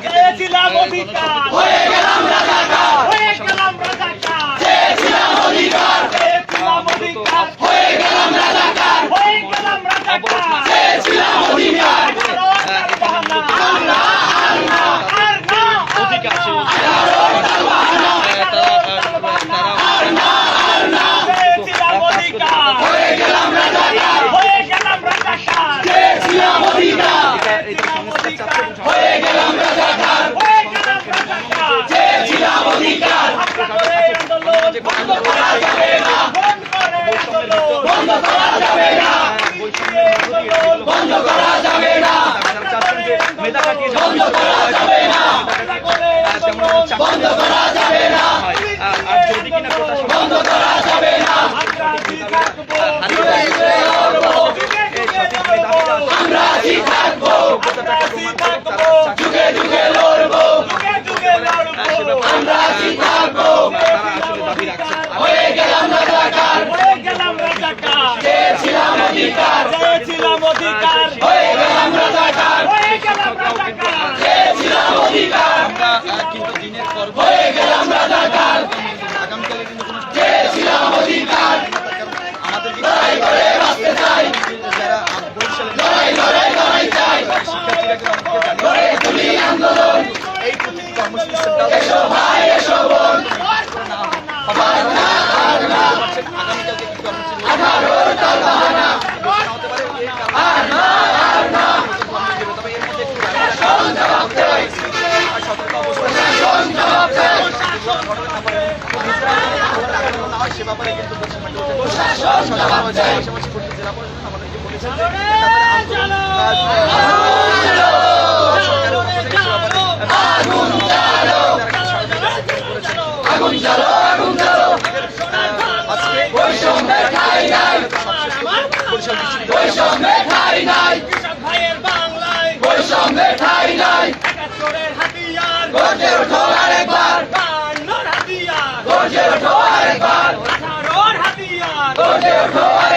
¡Juegue la বন্ধ না। মেধা কাটিয়ে বন্ধ করা আমরা আছি থাকব অধিকার। চেয়েছিলাম অধিকার। হয়ে গেলাম রাজাকার হয়ে গেলাম রাজাকার চেয়েছিলাম অধিকার। কিন্তু দিনের পর হয়ে গেলাম রাজাকার আগামীকালে কিন্তু চেয়েছিলাম অধিকার। আমাদের লড়াই করে বাঁচতে চাই। যারা বরিশালে লড়াই লড়াই লড়াই চাই। শিক্ষার্থীরা সে ব্যাপারে কিন্তু পাশাপাশি করতে জেলা প্রশাসন আমাদেরকে বলেছে বৈষম্যের ঠাই বাংলায় বৈষম্যের ঠাই নাই হাতিয়ার গর্জে আরেকবার হাতিয়ার গর্জে আরেকবার どうです？